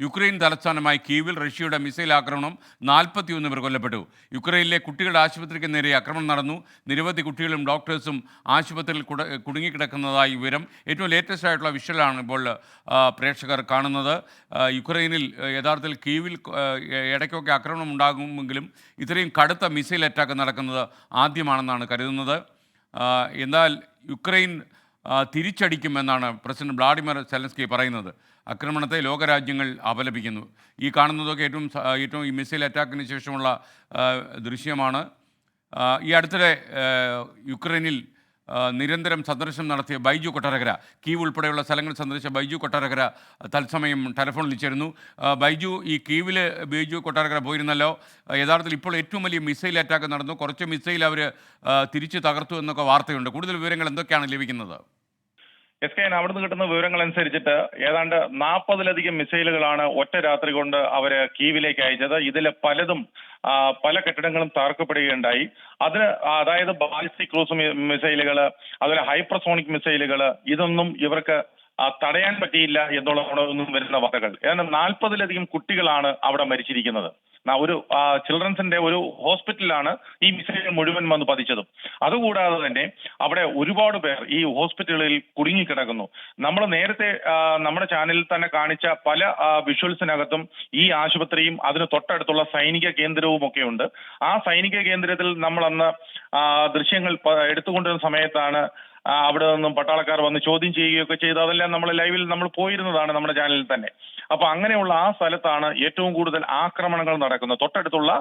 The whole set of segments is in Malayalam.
യുക്രൈൻ തലസ്ഥാനമായ കീവിൽ റഷ്യയുടെ മിസൈൽ ആക്രമണം നാൽപ്പത്തിയൊന്ന് പേർ കൊല്ലപ്പെട്ടു. യുക്രൈനിലെ കുട്ടികളുടെ ആശുപത്രിക്ക് നേരെ ആക്രമണം നടന്നു. നിരവധി കുട്ടികളും ഡോക്ടേഴ്സും ആശുപത്രിയിൽ കുട- കുടുങ്ങിക്കിടക്കുന്നതായി വിവരം. ഏറ്റവും ലേറ്റസ്റ്റ് ആയിട്ടുള്ള വിഷ്വലാണ് ഇപ്പോൾ പ്രേക്ഷകർ കാണുന്നത്. യുക്രൈനിൽ യഥാർത്ഥത്തിൽ കീവിൽ ഇടയ്ക്കൊക്കെ ആക്രമണം ഉണ്ടാകുമെങ്കിലും ഇത്രയും കടുത്ത മിസൈൽ അറ്റാക്ക് നടക്കുന്നത് ആദ്യമാണെന്നാണ് കരുതുന്നത്. എന്നാൽ യുക്രൈൻ തിരിച്ചടിക്കുമെന്നാണ് പ്രസിഡന്റ് വ്ളാഡിമിർ സെലൻസ്കി പറയുന്നത്. ആക്രമണത്തെ ലോകരാജ്യങ്ങൾ അപലപിക്കുന്നു. ഈ കാണുന്നതൊക്കെ ഏറ്റവും ഏറ്റവും ഈ മിസൈൽ അറ്റാക്കിന് ശേഷമുള്ള ദൃശ്യമാണ്. ഈ അടുത്തിടെ യുക്രൈനിൽ നിരന്തരം സന്ദർശനം നടത്തിയ ബൈജു കൊട്ടാരകര കീവ് ഉൾപ്പെടെയുള്ള സ്ഥലങ്ങൾ സന്ദർശിച്ച ബൈജു കൊട്ടാരകര തത്സമയം ടെലിഫോൺ വിളിച്ചിരുന്നു ബൈജു ഈ കീവിൽ ബൈജു കൊട്ടാരകര പോയിരുന്നല്ലോ. യഥാർത്ഥത്തിൽ ഇപ്പോൾ ഏറ്റവും വലിയ മിസൈൽ അറ്റാക്ക് നടന്നു. കുറച്ച് മിസൈൽ അവർ തിരിച്ചു തകർത്തു എന്നൊക്കെ വാർത്തയുണ്ട്. കൂടുതൽ വിവരങ്ങൾ എന്തൊക്കെയാണ് ലഭിക്കുന്നത്? എസ് കെ എൻ അവിടുന്ന് കിട്ടുന്ന വിവരങ്ങൾ അനുസരിച്ചിട്ട് ഏതാണ്ട് നാൽപ്പതിലധികം മിസൈലുകളാണ് ഒറ്റ രാത്രി കൊണ്ട് അവർ കീവിലേക്ക് അയച്ചത്. ഇതിൽ പലതും പല കെട്ടിടങ്ങളും തകർക്കപ്പെടുകയുണ്ടായി. അതിന് അതായത് ബാലിസ്റ്റിക് ക്രൂസ് മിസൈലുകൾ അതുപോലെ ഹൈപ്പർസോണിക് മിസൈലുകൾ ഇതൊന്നും ഇവർക്ക് തടയാൻ പറ്റിയില്ല എന്നുള്ളതാണ് ഒന്നും വരുന്ന വാർത്തകൾ. ഏതാണ്ട് നാൽപ്പതിലധികം കുട്ടികളാണ് അവിടെ മരിച്ചിരിക്കുന്നത്. ഒരു ചിൽഡ്രൻസിന്റെ ഒരു ഹോസ്പിറ്റലാണ് ഈ മിസൈൽ മുഴുവൻ വന്ന് പതിച്ചതും. അതുകൂടാതെ തന്നെ അവിടെ ഒരുപാട് പേർ ഈ ഹോസ്പിറ്റലുകളിൽ കുടുങ്ങിക്കിടക്കുന്നു നമ്മൾ നേരത്തെ നമ്മുടെ ചാനലിൽ തന്നെ കാണിച്ച പല വിഷ്വൽസിനകത്തും ഈ ആശുപത്രിയും അതിന് തൊട്ടടുത്തുള്ള സൈനിക കേന്ദ്രവും ഒക്കെ ഉണ്ട്. ആ സൈനിക കേന്ദ്രത്തിൽ നമ്മൾ അന്ന് ദൃശ്യങ്ങൾ എടുത്തുകൊണ്ടിരുന്ന സമയത്താണ് അവിടെ നിന്നും പട്ടാളക്കാർ വന്ന് ചോദ്യം ചെയ്യുകയൊക്കെ ചെയ്തു. അതെല്ലാം നമ്മൾ ലൈവിൽ നമ്മൾ പോയിരുന്നതാണ് നമ്മുടെ ചാനലിൽ തന്നെ. അപ്പൊ അങ്ങനെയുള്ള ആ സ്ഥലത്താണ് ഏറ്റവും കൂടുതൽ ആക്രമണങ്ങൾ നടക്കുന്നത്. തൊട്ടടുത്തുള്ള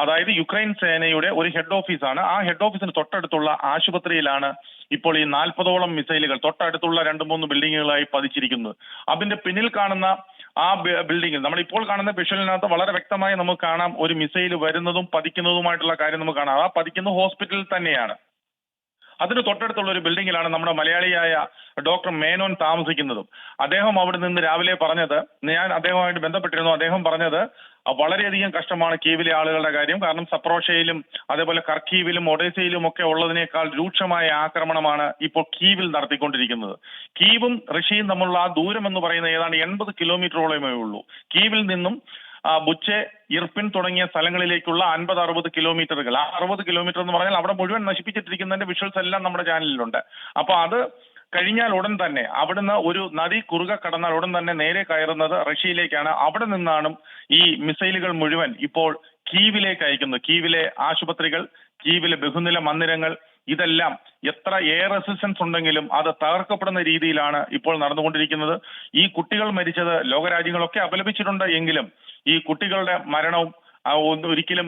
അതായത് യുക്രൈൻ സേനയുടെ ഒരു ഹെഡ് ഓഫീസാണ് ആ ഹെഡ് ഓഫീസിന് തൊട്ടടുത്തുള്ള ആശുപത്രിയിലാണ് ഇപ്പോൾ ഈ നാൽപ്പതോളം മിസൈലുകൾ തൊട്ടടുത്തുള്ള രണ്ട് മൂന്ന് ബിൽഡിങ്ങുകളായി പതിച്ചിരിക്കുന്നത്. അതിന്റെ പിന്നിൽ കാണുന്ന ആ ബിൽഡിങ്ങിൽ നമ്മൾ ഇപ്പോൾ കാണുന്ന വിഷ്വലിനകത്ത് വളരെ വ്യക്തമായി നമുക്ക് കാണാം ഒരു മിസൈൽ വരുന്നതും പതിക്കുന്നതുമായിട്ടുള്ള കാര്യം നമുക്ക് കാണാം. ആ പതിക്കുന്ന ഹോസ്പിറ്റലിൽ തന്നെയാണ്. അതിന് തൊട്ടടുത്തുള്ള ഒരു ബിൽഡിങ്ങിലാണ് നമ്മുടെ മലയാളിയായ ഡോക്ടർ മേനോൻ താമസിക്കുന്നതും. അദ്ദേഹം അവിടെ നിന്ന് രാവിലെ പറഞ്ഞത് ഞാൻ അദ്ദേഹവുമായിട്ട് ബന്ധപ്പെട്ടിരുന്നു അദ്ദേഹം പറഞ്ഞത് വളരെയധികം കഷ്ടമാണ് കീവിലെ ആളുകളുടെ കാര്യം. കാരണം സപ്രോഷയിലും അതേപോലെ കർക്കീവിലും ഒഡേസയിലും ഒക്കെ ഉള്ളതിനേക്കാൾ രൂക്ഷമായ ആക്രമണമാണ് ഇപ്പോൾ കീവിൽ നടത്തിക്കൊണ്ടിരിക്കുന്നത്. കീവും റഷ്യയും തമ്മിലുള്ള ആ ദൂരം എന്ന് പറയുന്നത് ഏതാണ്ട് എൺപത് കിലോമീറ്ററോളമേ ഉള്ളൂ. കീവിൽ നിന്നും ബുച്ചെ ഇർപ്പിൻ തുടങ്ങിയ സ്ഥലങ്ങളിലേക്കുള്ള അൻപത് അറുപത് കിലോമീറ്ററുകൾ. ആ അറുപത് കിലോമീറ്റർ എന്ന് പറഞ്ഞാൽ അവിടെ മുഴുവൻ നശിപ്പിച്ചിട്ടിരിക്കുന്നതിന്റെ വിഷ്വൽസ് എല്ലാം നമ്മുടെ ചാനലിലുണ്ട്. അപ്പൊ അത് കഴിഞ്ഞാൽ ഉടൻ തന്നെ അവിടുന്ന് ഒരു നദി കുറുക കടന്നാൽ ഉടൻ തന്നെ നേരെ കയറുന്നത് റഷ്യയിലേക്കാണ്. അവിടെ നിന്നാണ് ഈ മിസൈലുകൾ മുഴുവൻ ഇപ്പോൾ കീവിലേക്ക് അയക്കുന്നത്. കീവിലെ ആശുപത്രികൾ കീവിലെ ബഹുനില മന്ദിരങ്ങൾ ഇതെല്ലാം എത്ര എയർ റെസിസ്റ്റൻസ് ഉണ്ടെങ്കിലും അത് തകർക്കപ്പെടുന്ന രീതിയിലാണ് ഇപ്പോൾ നടന്നുകൊണ്ടിരിക്കുന്നത്. ഈ കുട്ടികൾ മരിച്ചത് ലോകരാജ്യങ്ങളൊക്കെ അപലപിച്ചിട്ടുണ്ട് എങ്കിലും ഈ കുട്ടികളുടെ മരണവും ഒരിക്കലും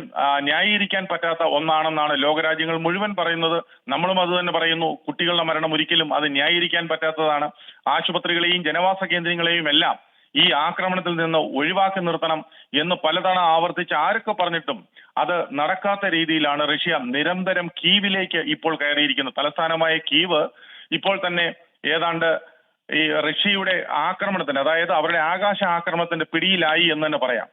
ന്യായീകരിക്കാൻ പറ്റാത്ത ഒന്നാണെന്നാണ് ലോകരാജ്യങ്ങൾ മുഴുവൻ പറയുന്നത്. നമ്മളും അത് തന്നെ പറയുന്നു. കുട്ടികളുടെ മരണം ഒരിക്കലും അത് ന്യായീകരിക്കാൻ പറ്റാത്തതാണ്. ആശുപത്രികളെയും ജനവാസ കേന്ദ്രങ്ങളെയും എല്ലാം ഈ ആക്രമണത്തിൽ നിന്ന് ഒഴിവാക്കി നിർത്തണം എന്ന് പലതവണ ആവർത്തിച്ച് ആരൊക്കെ പറഞ്ഞിട്ടും അത് നടക്കാത്ത രീതിയിലാണ് റഷ്യ നിരന്തരം കീവിലേക്ക് ഇപ്പോൾ കയറിയിരിക്കുന്നത്. തലസ്ഥാനമായ കീവ് ഇപ്പോൾ തന്നെ ഏതാണ്ട് ഈ റഷ്യയുടെ ആക്രമണത്തിന് അതായത് അവരുടെ ആകാശ ആക്രമണത്തിന്റെ പിടിയിലായി എന്ന് തന്നെ പറയാം.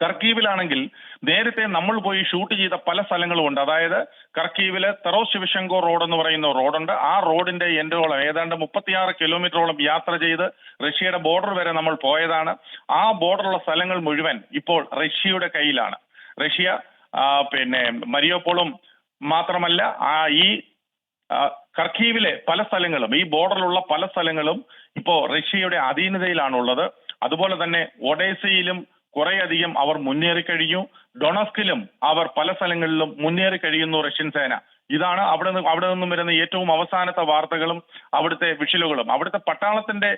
കർക്കീവിലാണെങ്കിൽ നേരത്തെ നമ്മൾ പോയി ഷൂട്ട് ചെയ്ത പല സ്ഥലങ്ങളും ഉണ്ട്. അതായത് കർക്കീവിലെ തെറോ ശിവശങ്കോ റോഡ് എന്ന് പറയുന്ന റോഡുണ്ട്. ആ റോഡിന്റെ എൻഡോളം ഏതാണ്ട് മുപ്പത്തിയാറ് കിലോമീറ്ററോളം യാത്ര ചെയ്ത് റഷ്യയുടെ ബോർഡർ വരെ നമ്മൾ പോയതാണ്. ആ ബോർഡറുള്ള സ്ഥലങ്ങൾ മുഴുവൻ ഇപ്പോൾ റഷ്യയുടെ കയ്യിലാണ്. റഷ്യ പിന്നെ മരിയോപ്പോളും മാത്രമല്ല ആ ഈ കർക്കീവിലെ പല സ്ഥലങ്ങളും ഈ ബോർഡറിലുള്ള പല സ്ഥലങ്ങളും ഇപ്പോ റഷ്യയുടെ അധീനതയിലാണുള്ളത്. അതുപോലെ തന്നെ ഒഡേസയിലും കുറേയധികം അവർ മുന്നേറി കഴിഞ്ഞു. ഡൊണസ്കിലും അവർ പല സ്ഥലങ്ങളിലും മുന്നേറി കഴിയുന്നു റഷ്യൻ സേന. ഇതാണ് അവിടെ നിന്ന് അവിടെ നിന്നും വരുന്ന ഏറ്റവും അവസാനത്തെ വാർത്തകളും അവിടുത്തെ വിഷലുകളും അവിടുത്തെ പട്ടാളത്തിന്റെ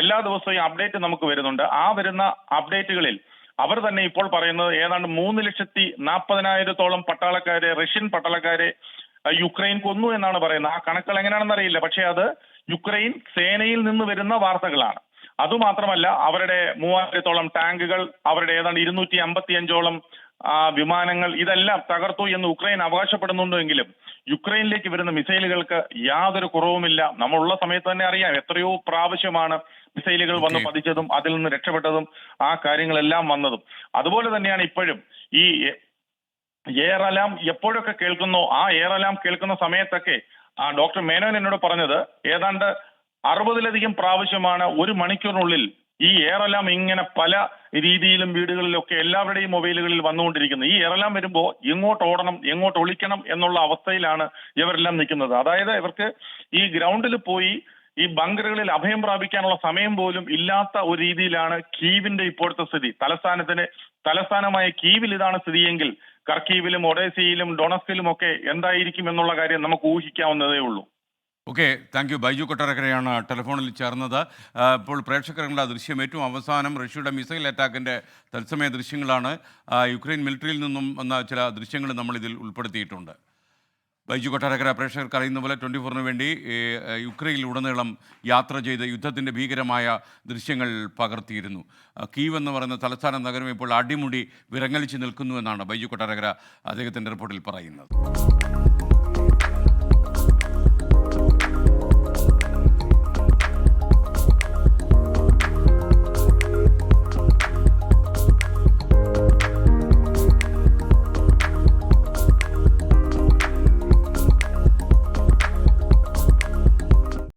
എല്ലാ ദിവസവും അപ്ഡേറ്റ് നമുക്ക് വരുന്നുണ്ട്. ആ വരുന്ന അപ്ഡേറ്റുകളിൽ അവർ തന്നെ ഇപ്പോൾ പറയുന്നത് ഏതാണ്ട് മൂന്ന് ലക്ഷത്തി നാൽപ്പതിനായിരത്തോളം പട്ടാളക്കാരെ റഷ്യൻ പട്ടാളക്കാരെ യുക്രൈൻ കൊന്നു എന്നാണ് പറയുന്നത്. ആ കണക്കുകൾ എങ്ങനെയാണെന്ന് അറിയില്ല. പക്ഷേ അത് യുക്രൈൻ സേനയിൽ നിന്ന് വരുന്ന വാർത്തകളാണ്. അതുമാത്രമല്ല അവരുടെ മൂവായിരത്തോളം ടാങ്കുകൾ അവരുടെ ഏതാണ്ട് ഇരുന്നൂറ്റി അമ്പത്തി അഞ്ചോളം വിമാനങ്ങൾ ഇതെല്ലാം തകർത്തു എന്ന് ഉക്രൈൻ അവകാശപ്പെടുന്നുണ്ടെങ്കിലും യുക്രൈനിലേക്ക് വരുന്ന മിസൈലുകൾക്ക് യാതൊരു കുറവുമില്ല. നമ്മളുള്ള സമയത്ത് തന്നെ അറിയാം എത്രയോ പ്രാവശ്യമാണ് മിസൈലുകൾ വന്ന് പതിച്ചതും അതിൽ നിന്ന് രക്ഷപ്പെട്ടതും ആ കാര്യങ്ങളെല്ലാം വന്നതും. അതുപോലെ തന്നെയാണ് ഇപ്പോഴും ഈ എയർ അലാം എപ്പോഴൊക്കെ കേൾക്കുന്നോ ആ എയർ അലാം കേൾക്കുന്ന സമയത്തൊക്കെ ആ ഡോക്ടർ മേനോൻ എന്നോട് പറഞ്ഞത് ഏതാണ്ട് അറുപതിലധികം പ്രാവശ്യമാണ് ഒരു മണിക്കൂറിനുള്ളിൽ ഈ എയറലാം ഇങ്ങനെ പല രീതിയിലും വീടുകളിലൊക്കെ എല്ലാവരുടെയും മൊബൈലുകളിൽ വന്നുകൊണ്ടിരിക്കുന്നത്. ഈ എയറലാം വരുമ്പോൾ എങ്ങോട്ട് ഓടണം എങ്ങോട്ട് ഒളിക്കണം എന്നുള്ള അവസ്ഥയിലാണ് ഇവരെല്ലാം നിൽക്കുന്നത്. അതായത് ഇവർക്ക് ഈ ഗ്രൗണ്ടിൽ പോയി ഈ ബങ്കറുകളിൽ അഭയം പ്രാപിക്കാനുള്ള സമയം പോലും ഇല്ലാത്ത ഒരു രീതിയിലാണ് കീവിന്റെ ഇപ്പോഴത്തെ സ്ഥിതി. തലസ്ഥാനത്തിന് തലസ്ഥാനമായ കീവിൽ ഇതാണ് സ്ഥിതിയെങ്കിൽ കർക്കീവിലും ഒഡേസിയിലും ഡൊണസ്കിലും ഒക്കെ എന്തായിരിക്കും എന്നുള്ള കാര്യം നമുക്ക് ഊഹിക്കാവുന്നതേ ഉള്ളൂ. Okay thank you. ബൈജു കൊട്ടാരക്കരയാണ് ടെലിഫോണിൽ ചേർന്നത്. ഇപ്പോൾ പ്രേക്ഷകരുടെ ദൃശ്യം ഏറ്റവും അവസാനം റഷ്യയുടെ മിസൈൽ അറ്റാക്കിന്റെ തത്സമയ ദൃശ്യങ്ങളാണ്. യുക്രൈൻ മിലിറ്ററിയിൽ നിന്നും വന്ന ചില ദൃശ്യങ്ങൾ നമ്മളിതിൽ ഉൾപ്പെടുത്തിയിട്ടുണ്ട്. ബൈജു കൊട്ടാരക്കര പ്രേക്ഷകർക്ക് അറിയുന്ന പോലെ ട്വന്റി ഫോറിന് വേണ്ടി യുക്രൈനിൽ ഉടനീളം യാത്ര ചെയ്ത് യുദ്ധത്തിന്റെ ഭീകരമായ ദൃശ്യങ്ങൾ പകർത്തിയിരുന്നു. കീവ് എന്ന് പറയുന്ന തലസ്ഥാന നഗരം ഇപ്പോൾ അടിമുടി വിറങ്ങലിച്ച് നിൽക്കുന്നു എന്നാണ് ബൈജു കൊട്ടാരക്കര അദ്ദേഹത്തിന്റെ റിപ്പോർട്ടിൽ പറയുന്നത്.